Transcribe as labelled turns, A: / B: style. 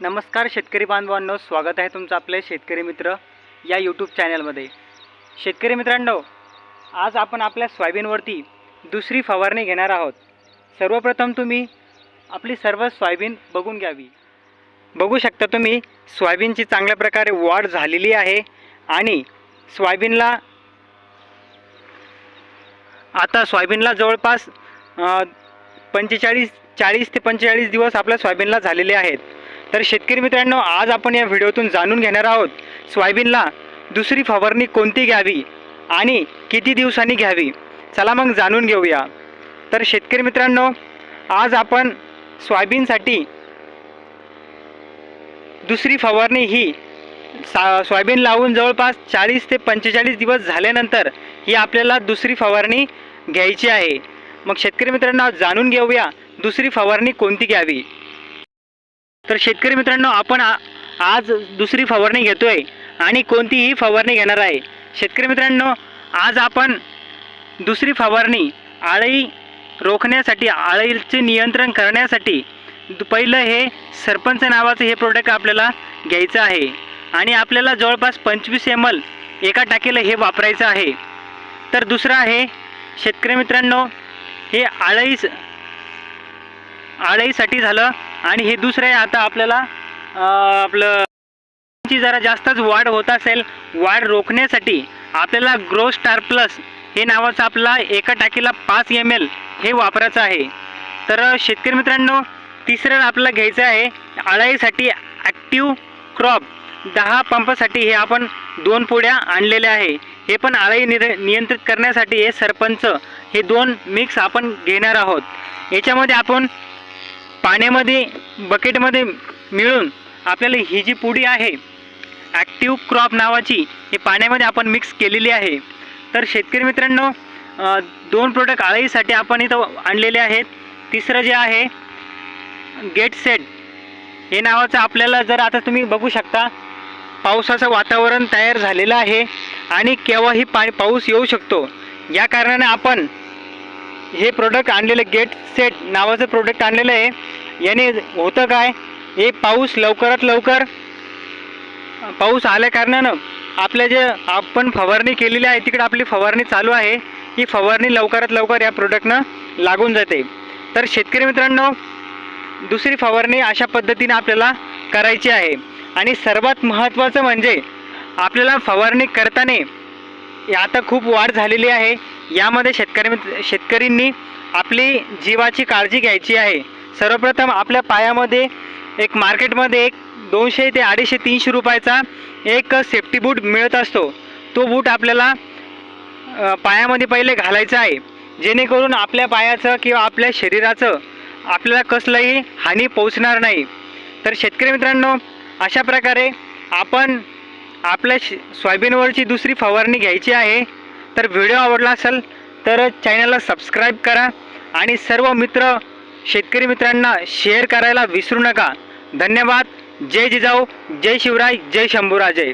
A: नमस्कार शेतकरी बांधवांनो स्वागत आहे तुमचं आपले शेतकरी मित्र या यूट्यूब चॅनलमध्ये शेतकरी मित्रांनो आज आपण आपल्या सोयाबीनवरती दुसरी फवारणी घेणार आहोत. सर्वप्रथम तुम्ही आपली सर्व सोयाबीन बघून घ्यावी. बघू शकता तुम्ही सोयाबीनची चांगल्या प्रकारे वाढ झालेली आहे आणि सोयाबीनला आता सोयाबीनला जवळपास पंचेचाळीस चाळीस ते पंचेचाळीस दिवस आपल्या सोयाबीनला झालेले आहेत. तर शेतकरी मित्रांनो आज आपण या व्हिडिओतून जाणून घेणार आहोत सोयाबीनला दुसरी फवारणी कोणती घ्यावी आणि किती दिवसांनी घ्यावी? चला मग जाणून घेऊया. तर शेतकरी मित्रांनो आज आपण सोयाबीनसाठी दुसरी फवारणी ही सा सोयाबीन लावून जवळपास चाळीस ते पंचेचाळीस दिवस झाल्यानंतर ही आपल्याला दुसरी फवारणी घ्यायची आहे. मग शेतकरी मित्रांनो आज जाणून घेऊया दुसरी फवारणी कोणती घ्यावी. तर शेतकरी मित्रांनो आपण आ- आज दुसरी फवारणी घेतोय आणि कोणतीही फवारणी घेणार आहे. शेतकरी मित्रांनो आज आपण दुसरी फवारणी आळी रोखण्यासाठी आळीचे नियंत्रण करण्यासाठी दु- पहिलं हे सरपंच नावाचं हे प्रोडक्ट आपल्याला घ्यायचं आहे. आणि आपल्याला जवळपास पंचवीस एम एल एका टाकीला हे वापरायचं आहे. तर दुसरं आहे शेतकरी मित्रांनो हे आळईच आळईसाठी झालं. आणि हे दुसरं आहे आता आपल्याला आपलं ची जरा जास्तच वाढ होत असेल वाढ रोखण्यासाठी आपल्याला ग्रो स्टार प्लस हे नावाचं आपला एका टाकीला पाच एम एल हे वापरायचं आहे. तर शेतकरी मित्रांनो तिसरं आपल्याला घ्यायचं आहे आळाईसाठी ॲक्टिव्ह क्रॉप दहा पंपासाठी हे आपण दोन पुड्या आणलेल्या आहे. हे पण आळाई निर नियंत्रित करण्यासाठी हे सरपंच हे दोन मिक्स आपण घेणार आहोत. याच्यामध्ये आपण पाण्यामध्ये बकेटमध्ये मिळून आपल्याला ही जी पुडी आहे ॲक्टिव्ह क्रॉप नावाची हे पाण्यामध्ये आपण मिक्स केलेली आहे. तर शेतकरी मित्रांनो दोन प्रोडक्ट आळीसाठी आपण इथं आणलेले आहेत. तिसरं जे आहे गेट सेट हे नावाचं आपल्याला जर आता तुम्ही बघू शकता पावसाचं वातावरण तयार झालेलं आहे आणि केव्हाही पा पाऊस येऊ शकतो. या कारणाने आपण हे प्रोडक्ट आणलेलं गेट सेट नावाचं प्रोडक्ट आणलेलं आहे. याने होतं काय? हे पाऊस लवकरात लवकर पाऊस आल्या कारणानं आपल्या जे आपण फवारणी केलेली आहे तिकडे आपली फवारणी चालू आहे ही फवारणी लवकरात लवकर या प्रोडक्टनं लागून जाते. तर शेतकरी मित्रांनो दुसरी फवारणी अशा पद्धतीने आपल्याला करायची आहे. आणि सर्वात महत्त्वाचं म्हणजे आपल्याला फवारणी करताना आता खूप वाढ झालेली आहे. यामध्ये शेतकरी मित्र आपली जीवाची काळजी घ्यायची आहे. सर्वप्रथम आपल्या पायामध्ये एक मार्केटमध्ये एक दोनशे ते अडीचशे तीनशे रुपयाचा एक सेफ्टी बूट मिळत असतो. तो बूट आपल्याला पायामध्ये पहिले घालायचा आहे. जेणेकरून आपल्या पायाचं किंवा आपल्या शरीराचं आपल्याला कसलंही हानी पोचणार नाही. तर शेतकरी मित्रांनो अशा प्रकारे आपण आपल्या श सोयाबीनवरची दुसरी फवारणी घ्यायची आहे. तर व्हिडिओ आवडला असेल तर चॅनलला सबस्क्राईब करा. आणि सर्व मित्र शेतकरी मित्रांना शेअर करायला विसरू नका. धन्यवाद. जय जिजाऊ. जय शिवराय. जय शंभूराजे.